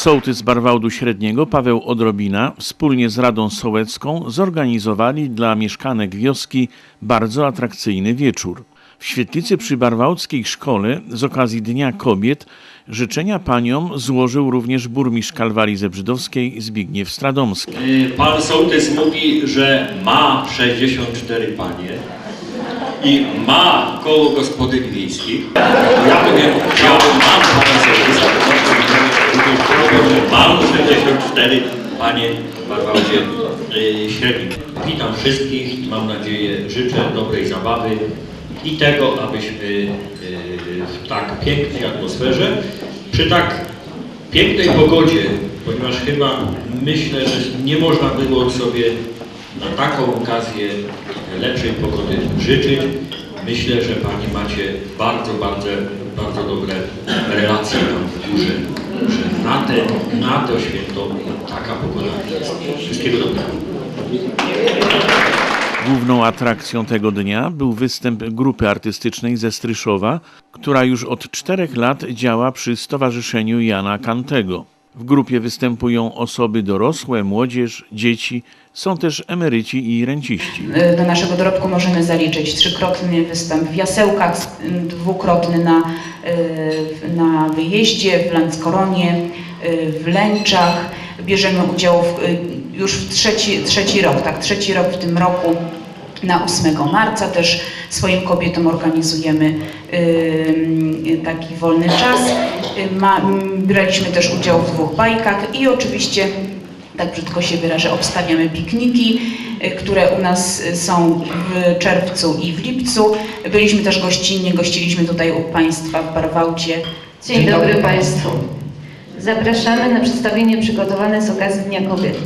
Sołtys Barwałdu Średniego Paweł Odrobina wspólnie z Radą Sołecką zorganizowali dla mieszkanek wioski bardzo atrakcyjny wieczór. W świetlicy przy Barwałdzkiej Szkole z okazji Dnia Kobiet życzenia paniom złożył również burmistrz Kalwarii Zebrzydowskiej Zbigniew Stradomski. Y, Pan sołtys mówi, że ma 64 panie i ma koło gospodyń wiejskich. Ja powiem, chciałbym, mam pana sołtysa, mam 64 panie w Barwałdzie y, Średnim. Witam wszystkich, mam nadzieję, życzę dobrej zabawy i tego, abyśmy y, w tak pięknej atmosferze, przy tak pięknej pogodzie, ponieważ chyba myślę, że nie można było sobie na taką okazję lepszej pogody życzyć. Myślę, że Pani macie bardzo, bardzo, bardzo dobre relacje tam w górze, na, te, na to święto taka pogoda. Wszystkiego dobrego. Główną atrakcją tego dnia był występ grupy artystycznej ze Stryszowa, która już od czterech lat działa przy Stowarzyszeniu Jana Kantego. W grupie występują osoby dorosłe, młodzież, dzieci, są też emeryci i renciści. Do naszego dorobku możemy zaliczyć trzykrotny występ w Jasełkach, s- dwukrotny na, y, na wyjeździe, w Lanskoronie, y, w Lęczach. Bierzemy udział w, y, już w trzeci, trzeci rok, tak, trzeci rok w tym roku. Na 8 marca też swoim kobietom organizujemy taki wolny czas. Braliśmy też udział w dwóch bajkach i oczywiście tak brzydko się wyrażę, obstawiamy pikniki, y, które u nas są w czerwcu i w lipcu. Byliśmy też gościnnie, gościliśmy tutaj u Państwa w Barwałcie. Dzień dobry Państwu. Zapraszamy na przedstawienie przygotowane z okazji Dnia Kobiet.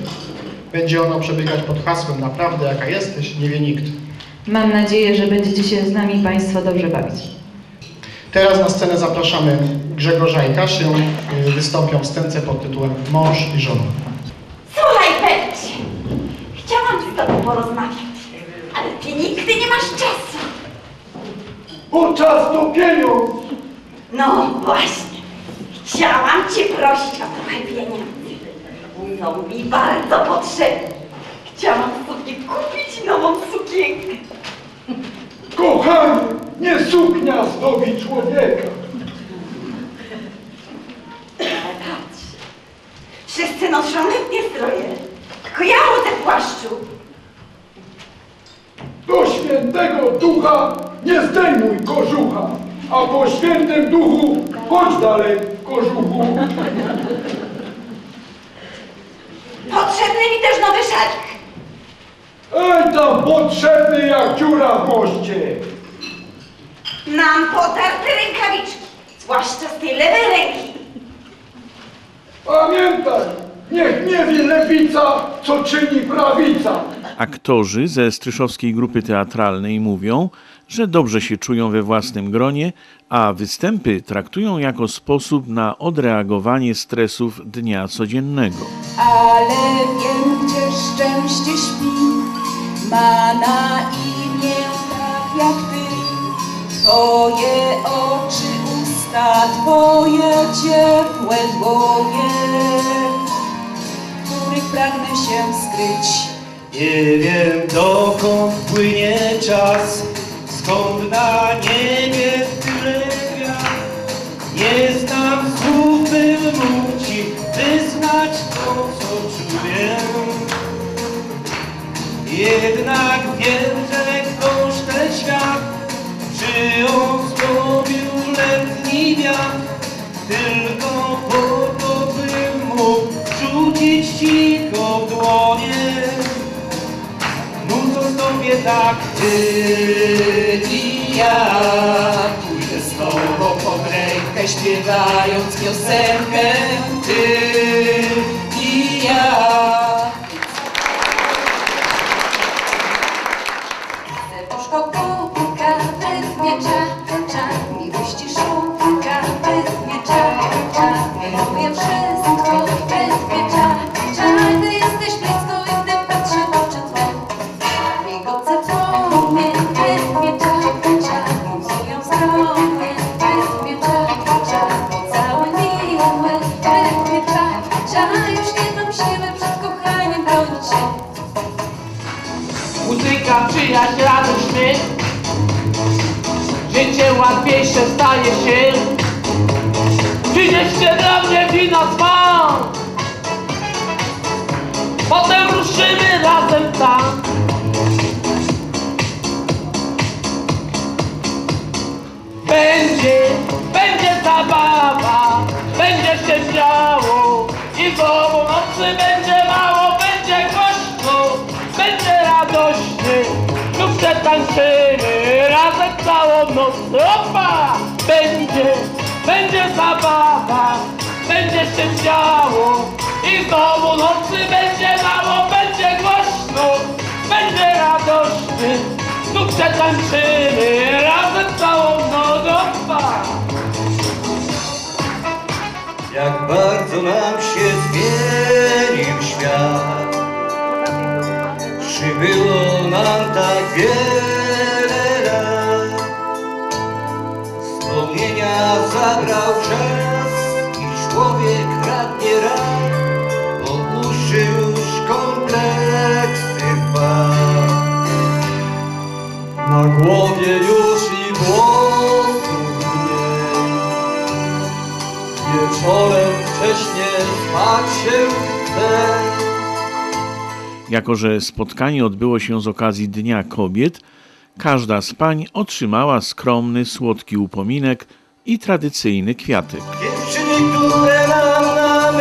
Będzie ono przebiegać pod hasłem Naprawdę jaka jesteś, nie wie nikt. Mam nadzieję, że będziecie się z nami Państwo dobrze bawić. Teraz na scenę zapraszamy Grzegorza i Kasię. Wystąpią w scence pod tytułem Mąż i żona. Słuchaj, Bercie, chciałam z tobą porozmawiać, ale ty nigdy nie masz czasu. Bo czas to pieniądz! No właśnie, chciałam cię prosić o trochę pieniędzy. Są mi bardzo potrzebne. Chciałam sobie kupić nową sukienkę. Kochanie, nie suknia zdobi człowieka. Ale patrz, wszyscy noszą letnie stroje, tylko ja chodzę w płaszczu. Do świętego ducha nie zdejmuj kożucha, a po świętym duchu chodź dalej, kożuchu. Potrzebny mi też nowy szalik. Ej tam potrzebny jak dziura w moście. Mam potarte rękawiczki, zwłaszcza z tej lewej ręki. Pamiętaj, niech nie wie lewica, co czyni prawica. Aktorzy ze Stryszowskiej Grupy Teatralnej mówią, że dobrze się czują we własnym gronie, a występy traktują jako sposób na odreagowanie stresów dnia codziennego. Ale wiem, gdzie szczęście śpi, ma na imię tak jak ty. Twoje oczy, usta, twoje ciepłe dłonie, których pragnę się skryć. Nie wiem dokąd płynie czas, skąd na niebie tyle gwiazd. Nie znam słów, bym mógł wyznać co czuję. Jednak wiem, że ktoś ten świat przyozdobił letni wiatr, tylko po to, bym mógł rzucić cicho dłonie. Nucąc tobie tak ty i ja Pójdę z tobą pod rękę śpiewając piosenkę Ty muzyka, przyjaźń, radość, Życie łatwiejsze staje się. Przynieście dla mnie wina spa Potem ruszymy razem tam. Będzie, będzie zabawa Będzie się działo I w nocy będzie lub przetańczymy razem całą noc. Opa! Będzie, będzie zabawa, będzie się działo i znowu nocy będzie mało, będzie głośno, będzie radośnie, lub przetańczymy razem całą noc. Opa! Jak bardzo nam się zabrał czas I człowiek radnie rad Bo uszy już kompleksy wpadł Na głowie już i włosów nie. Wieczorem wcześnie spać się chce Jako, że spotkanie odbyło się z okazji Dnia Kobiet, każda z pań otrzymała skromny, słodki upominek i tradycyjny kwiatek. Dziewczyny, które nam na